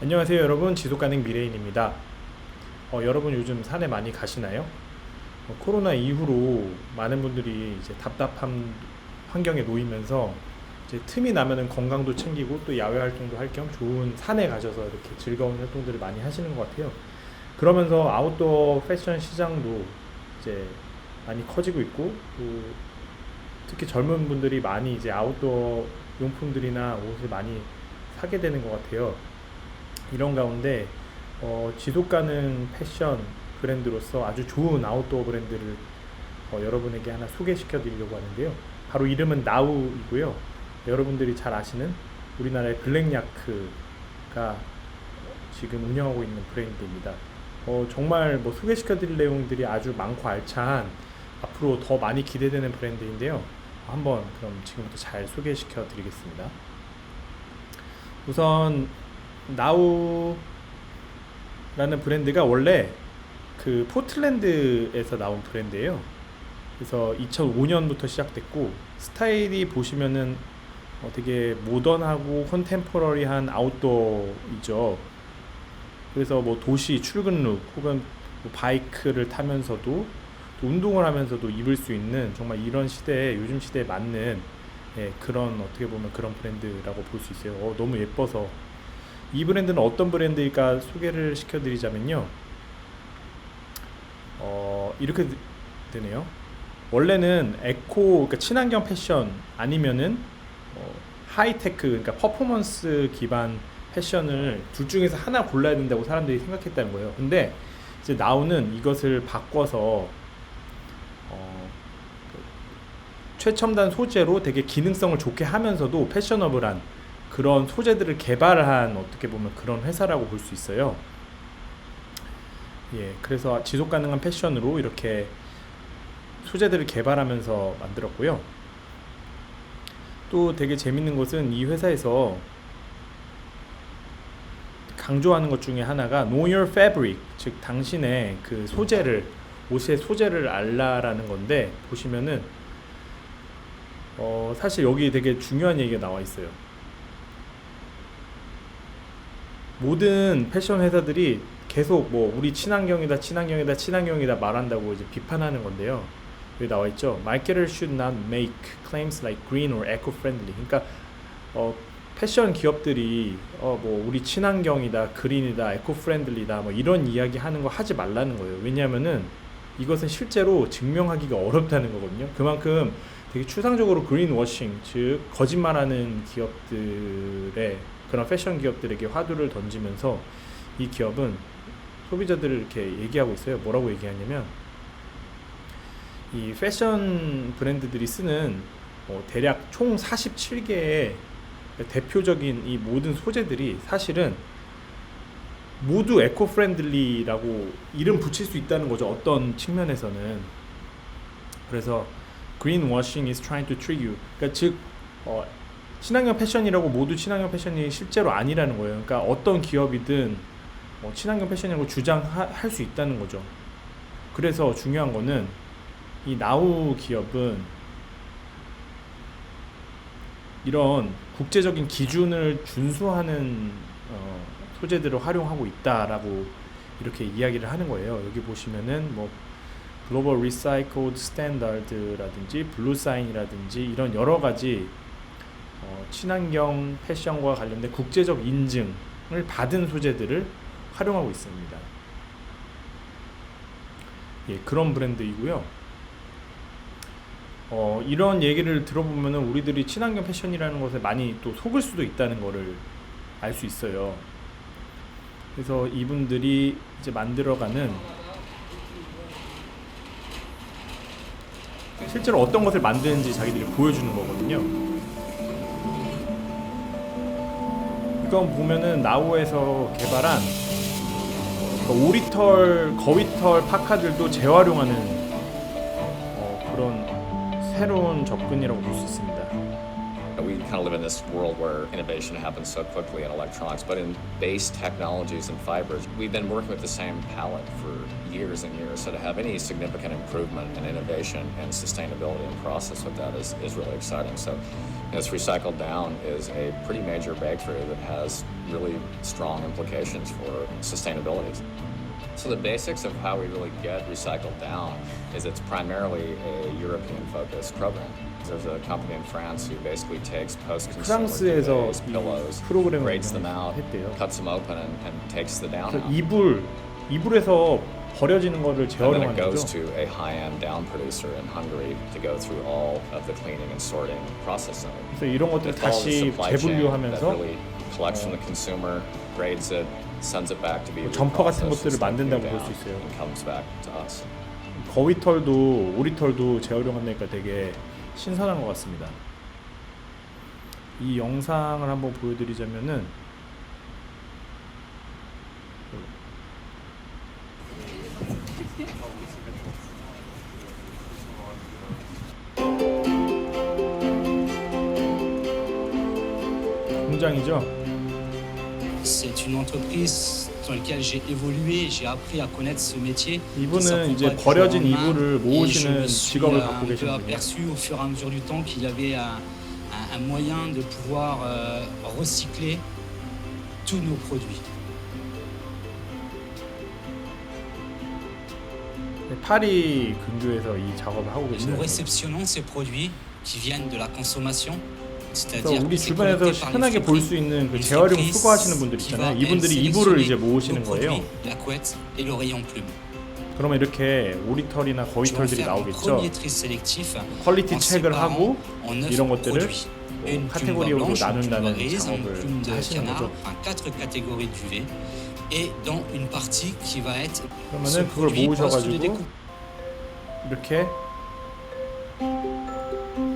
안녕하세요 여러분 지속가능 미래인입니다 어, 여러분 요즘 산에 많이 가시나요? 어, 코로나 이후로 많은 분들이 이제 답답한 환경에 놓이면서 이제 틈이 나면은 건강도 챙기고 또 야외 활동도 할 겸 좋은 산에 가셔서 이렇게 즐거운 활동들을 많이 하시는 것 같아요. 그러면서 아웃도어 패션 시장도 이제 많이 커지고 있고 또 특히 젊은 분들이 많이 이제 아웃도어 용품들이나 옷을 많이 사게 되는 것 같아요. 이런 가운데 어, 지속 가능 패션 브랜드로서 아주 좋은 아웃도어 브랜드를 어, 여러분에게 하나 소개시켜 드리려고 하는데요. 바로 이름은 나우이고요. 여러분들이 잘 아시는 우리나라의 블랙야크가 지금 운영하고 있는 브랜드입니다. 어, 정말 뭐 소개시켜 드릴 내용들이 아주 많고 알찬 앞으로 더 많이 기대되는 브랜드인데요. 한번 그럼 지금부터 잘 소개시켜 드리겠습니다. 우선 나우라는 브랜드가 원래 그 포틀랜드에서 나온 브랜드예요. 그래서 2005년부터 시작됐고 스타일이 보시면은 어, 되게 모던하고 컨템포러리한 아웃도어이죠. 그래서 뭐 도시 출근 룩 혹은 뭐 바이크를 타면서도 또 운동을 하면서도 입을 수 있는 정말 이런 시대에 요즘 시대에 맞는 예, 그런 어떻게 보면 그런 브랜드라고 볼 수 있어요. 어, 너무 예뻐서 이 브랜드는 어떤 브랜드일까 소개를 시켜드리자면요. 어, 이렇게 되- 되네요. 원래는 에코, 그러니까 친환경 패션 아니면은 어, 하이테크, 그러니까 퍼포먼스 기반 패션을 둘 중에서 하나 골라야 된다고 사람들이 생각했다는 거예요. 근데 이제 나오는 이것을 바꿔서 어, 그 최첨단 소재로 되게 기능성을 좋게 하면서도 패셔너블한 그런 소재들을 개발한 어떻게 보면 그런 회사라고 볼 수 있어요. 예, 그래서 지속 가능한 패션으로 이렇게 소재들을 개발하면서 만들었고요. 또 되게 재밌는 것은 이 회사에서 강조하는 것 중에 하나가 Know Your Fabric, 즉 당신의 그 소재를 옷의 소재를 알라라는 건데 보시면은 어, 사실 여기 되게 중요한 얘기가 나와 있어요. 모든 패션 회사들이 계속 뭐 우리 친환경이다 친환경이다 친환경이다 말한다고 이제 비판하는 건데요. 여기 나와 있죠. Marketers should not make claims like green or eco-friendly. 그러니까 어, 패션 기업들이 어, 뭐 우리 친환경이다, 그린이다, 에코-프렌들리다 뭐 이런 이야기 하는 거 하지 말라는 거예요. 왜냐하면은 이것은 실제로 증명하기가 어렵다는 거거든요. 그만큼 되게 추상적으로 그린 워싱, 즉 거짓말하는 기업들의 그런 패션 기업들에게 화두를 던지면서 이 기업은 소비자들을 이렇게 얘기하고 있어요. 뭐라고 얘기하냐면 이 패션 브랜드들이 쓰는 어, 대략 총 47개의 대표적인 이 모든 소재들이 사실은 모두 에코 프렌들리라고 이름 붙일 수 있다는 거죠. 어떤 측면에서는 그래서 green washing is trying to trick you. 그러니까 즉 어, 친환경 패션이라고 모두 친환경 패션이 실제로 아니라는 거예요. 그러니까 어떤 기업이든 어, 친환경 패션이라고 주장할 수 있다는 거죠. 그래서 중요한 거는 이 나우 기업은 이런 국제적인 기준을 준수하는 어, 소재들을 활용하고 있다라고 이렇게 이야기를 하는 거예요. 여기 보시면은 뭐 글로벌 리사이클드 스탠다드라든지 블루 사인이라든지 이런 여러 가지 어, 친환경 패션과 관련된 국제적 인증을 받은 소재들을 활용하고 있습니다. 예, 그런 브랜드이고요. 어, 이런 얘기를 들어보면 우리들이 친환경 패션이라는 것에 많이 또 속을 수도 있다는 거를 알수 있어요. 그래서 이분들이 이제 만들어가는 실제로 어떤 것을 만드는지 자기들이 보여주는 거거든요. 이건 보면은 나우에서 개발한 그 오리털, 거위털 파카들도 재활용하는 어, 그런 새로운 접근이라고 볼 수 있습니다. We kind of live in this world where innovation happens so quickly in electronics, but in base technologies and fibers, we've been working with the same palette for years and years. So to have any significant improvement in innovation and sustainability and process with that is, is really exciting. So this recycled down is a pretty major breakthrough that has really strong implications for sustainability. So the basics of how we really get recycled down is it's primarily a European focused program. There's a company in France who basically takes post-consumer 프랑스에서 duvets, 이 pillows, 프로그램을 grades them out, 했대요. cuts them open, and, and takes the down 그래서 out. 이불 이불에서 버려지는 거를 And then 재활용하는 it goes 거죠. to a high-end down producer in Hungary to go through all of the cleaning and sorting processing. 그래서 이런 것들 It's all the 다시 supply chain that 재분류하면서 really collects from the consumer, grades it, sends it back to be 점퍼 같은 reprocessed, 것들을 it's taken 만든다고 down, 볼수 있어요. and comes back to us. 거위털도 오리털도 재활용한다니까 되게 신선한 것 같습니다. 이 영상을 한번 보여드리자면은 entreprise dans laquelle j'ai évolué, j'ai appris à connaître ce métier. qui 이분은 s'apprend 이제 pas du 버려진 jour au lendemain. 이불을 Et je 모으시는 me suis 직업을 euh, 갖고 un peu 계신 분이에요. aperçu au fur et à mesure du temps qu'il avait un, un- un moyen de pouvoir euh, recycler tous nos produits. 파리 근교에서 이 작업을 하고 Nous 계시는 réceptionnons ces produits qui viennent de la consommation, C'est-à-dire 우리 주변에서 편하게 볼 수. 있는 그 재활용 수거하시는 분들 있잖아요. 이분들이 이불을 이제 모으시는 거예요. 그러면 이렇게 오리털이나 거위털들이 나오겠죠. 퀄리티 체크를 하고 이런 것들을. 뭐 카테고리로 나눈다는 작업을 하시는 거죠. 그러면은 그걸 모으셔가지고. 이렇게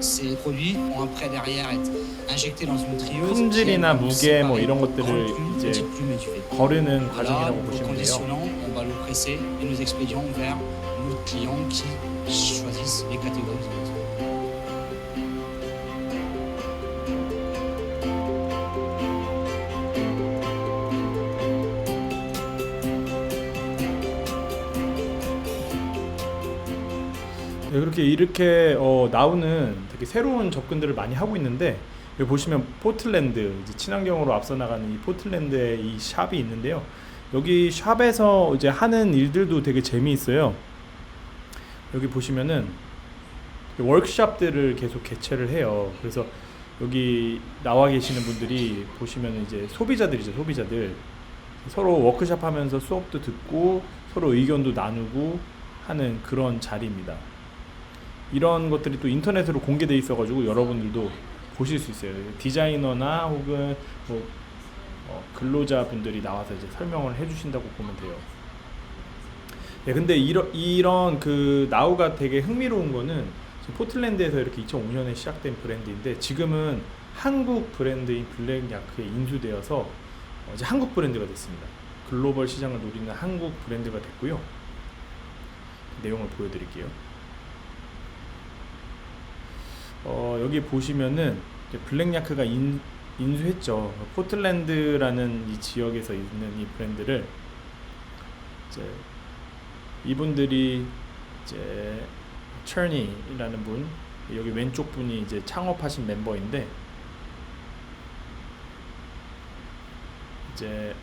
Ces produits vont après derrière être injectés dans une trieuse. 품질이나 qui, elle, 무게 뭐 sépare 이런 것들을 grande plume, 이제 petite plume et duvet. 거르는 Voilà, 과정이라고 nous le 보시면 돼요. conditionnons, on va le presser et nous expédions vers nos clients qui choisissent les catégories. 그렇게 이렇게 어, 나오는 되게 새로운 접근들을 많이 하고 있는데 여기 보시면 포틀랜드 이제 친환경으로 앞서 나가는 이 포틀랜드의 이 샵이 있는데요. 여기 샵에서 이제 하는 일들도 되게 재미있어요. 여기 보시면은 워크샵들을 계속 개최를 해요. 그래서 여기 나와 계시는 분들이 보시면 이제 소비자들이죠, 소비자들. 서로 워크샵 하면서 수업도 듣고 서로 의견도 나누고 하는 그런 자리입니다. 이런 것들이 또 인터넷으로 공개돼 있어가지고 여러분들도 보실 수 있어요. 디자이너나 혹은 뭐 어, 근로자 분들이 나와서 이제 설명을 해주신다고 보면 돼요. 네, 근데 이런 이런 그 나우가 되게 흥미로운 거는 포틀랜드에서 이렇게 2005년에 시작된 브랜드인데 지금은 한국 브랜드인 블랙야크에 인수되어서 어, 이제 한국 브랜드가 됐습니다. 글로벌 시장을 노리는 한국 브랜드가 됐고요. 내용을 보여드릴게요. 어, 여기 보시면은 블랙야크가 인, 인수했죠. 포틀랜드라는 이 지역에서 있는 이 브랜드를 이제 이분들이 이제 철니라는 분 여기 왼쪽 분이 이제 창업하신 멤버인데 이제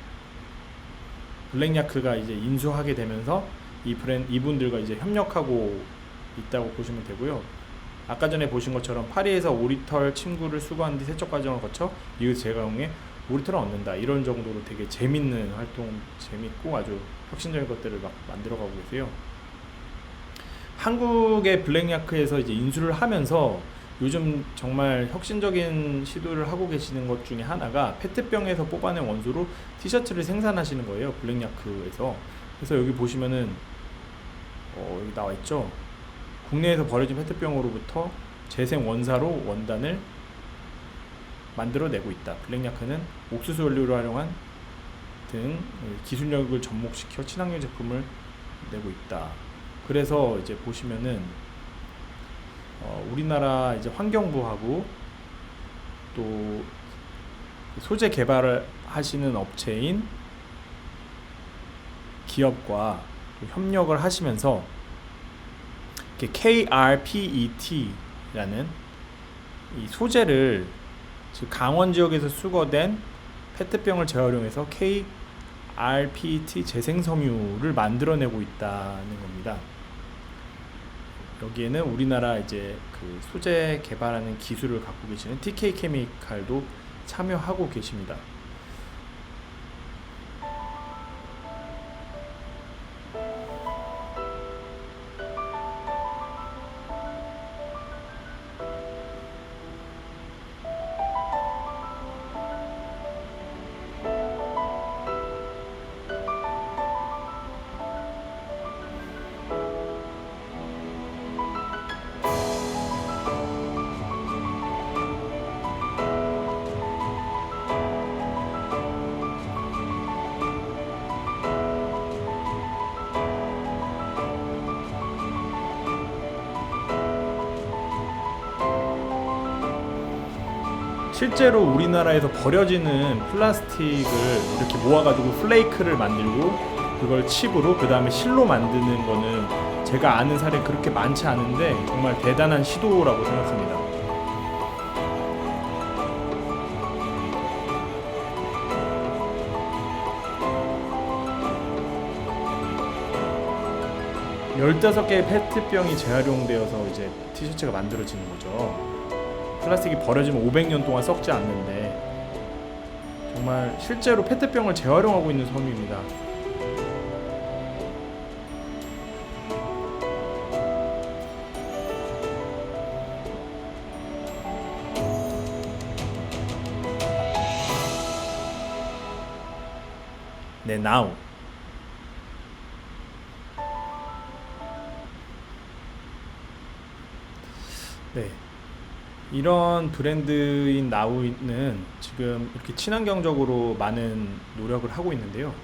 블랙야크가 이제 인수하게 되면서 이 브랜 이분들과 이제 협력하고 있다고 보시면 되고요. 아까 전에 보신 것처럼 파리에서 오리털 침구를 수거한 뒤 세척 과정을 거쳐 이후 제거용에 오리털을 얻는다 이런 정도로 되게 재밌는 활동 재밌고 아주 혁신적인 것들을 막 만들어가고 계세요. 한국의 블랙야크에서 이제 인수를 하면서 요즘 정말 혁신적인 시도를 하고 계시는 것 중에 하나가 페트병에서 뽑아낸 원소로 티셔츠를 생산하시는 거예요. 블랙야크에서. 그래서 여기 보시면은 어, 여기 나와 있죠. 국내에서 버려진 페트병으로부터 재생 원사로 원단을 만들어내고 있다. 블랙야크는 옥수수 원료를 활용한 등 기술력을 접목시켜 친환경 제품을 내고 있다. 그래서 이제 보시면은 어, 우리나라 이제 환경부하고 또 소재 개발을 하시는 업체인 기업과 또 협력을 하시면서 KRPET라는 이 소재를 즉 강원 지역에서 수거된 페트병을 재활용해서 KRPET 재생 섬유를 만들어내고 있다는 겁니다. 여기에는 우리나라 이제 그 소재 개발하는 기술을 갖고 계시는 TK 케미칼도 참여하고 계십니다. 실제로 우리나라에서 버려지는 플라스틱을 이렇게 모아가지고 플레이크를 만들고 그걸 칩으로 그 다음에 실로 만드는 거는 제가 아는 사례 그렇게 많지 않은데 정말 대단한 시도라고 생각합니다. 열다섯 개의 페트병이 재활용되어서 이제 티셔츠가 만들어지는 거죠. 플라스틱이 버려지면 500년 동안 썩지 않는데 정말 실제로 페트병을 재활용하고 있는 섬유입니다. 네, now. 이런 브랜드인 나우는 지금 이렇게 친환경적으로 많은 노력을 하고 있는데요.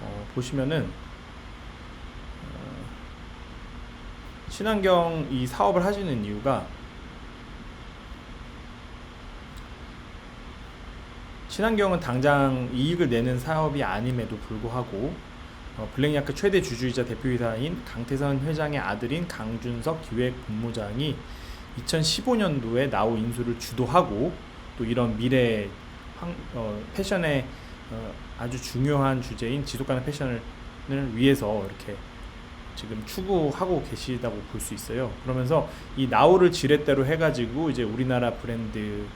어, 보시면은 어, 친환경 이 사업을 하시는 이유가 친환경은 당장 이익을 내는 사업이 아님에도 불구하고 어, 블랙야크 최대 주주이자 대표이사인 강태선 회장의 아들인 강준석 기획본부장이 2015년도에 나우 인수를 주도하고 또 이런 미래 황, 어, 패션의 어, 아주 중요한 주제인 지속 가능 패션을 위해서 이렇게 지금 추구하고 계시다고 볼 수 있어요. 그러면서 이 나우를 지렛대로 해가지고 이제 우리나라 브랜드인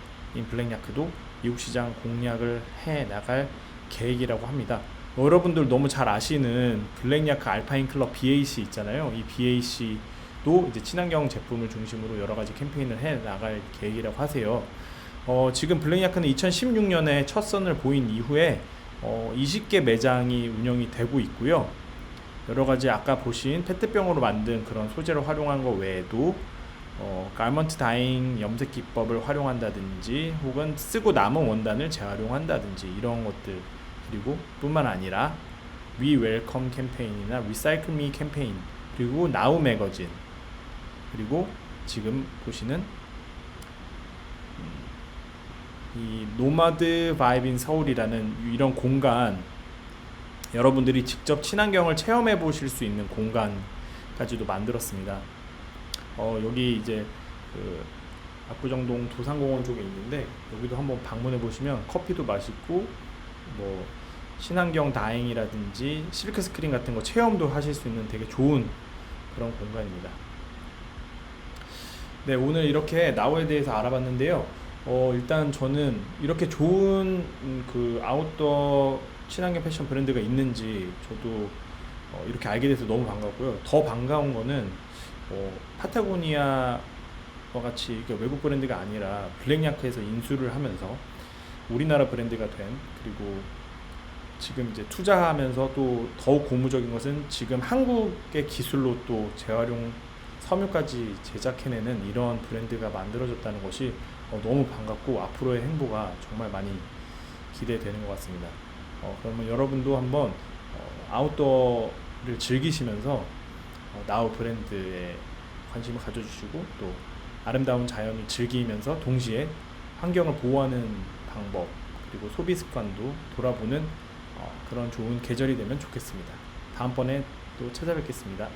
블랙야크도 미국 시장 공략을 해 나갈 계획이라고 합니다. 뭐 여러분들 너무 잘 아시는 블랙야크 알파인 클럽 BAC 있잖아요. 이 BAC 도 이제 친환경 제품을 중심으로 여러 가지 캠페인을 해 나갈 계획이라고 하세요. 어, 지금 블랙야크는 2016년에 첫 선을 보인 이후에 어, 20개 매장이 운영이 되고 있고요. 여러 가지 아까 보신 페트병으로 만든 그런 소재를 활용한 것 외에도 어, 가먼트 다잉 염색 기법을 활용한다든지 혹은 쓰고 남은 원단을 재활용한다든지 이런 것들 그리고 뿐만 아니라 We Welcome 캠페인이나 Recycle Me 캠페인 그리고 나우 매거진 그리고 지금 보시는 이 노마드 바이브인 서울이라는 이런 공간 여러분들이 직접 친환경을 체험해 보실 수 있는 공간까지도 만들었습니다. 어, 여기 이제 그 압구정동 도산공원 쪽에 있는데 여기도 한번 방문해 보시면 커피도 맛있고 뭐 친환경 다행이라든지 실크 스크린 같은 거 체험도 하실 수 있는 되게 좋은 그런 공간입니다. 네, 오늘 이렇게 나우에 대해서 알아봤는데요. 어, 일단 저는 이렇게 좋은 음, 그 아웃도어 친환경 패션 브랜드가 있는지 저도 어, 이렇게 알게 돼서 너무 반갑고요. 더 반가운 거는 어, 파타고니아와 같이 외국 브랜드가 아니라 블랙야크에서 인수를 하면서 우리나라 브랜드가 된 그리고 지금 이제 투자하면서 또 더욱 고무적인 것은 지금 한국의 기술로 또 재활용 섬유까지 제작해내는 이런 브랜드가 만들어졌다는 것이 어, 너무 반갑고 앞으로의 행보가 정말 많이 기대되는 것 같습니다. 어, 그러면 여러분도 한번 어, 아웃도어를 즐기시면서 어, 나우 브랜드에 관심을 가져주시고 또 아름다운 자연을 즐기면서 동시에 환경을 보호하는 방법 그리고 소비 습관도 돌아보는 어, 그런 좋은 계절이 되면 좋겠습니다. 다음번에 또 찾아뵙겠습니다.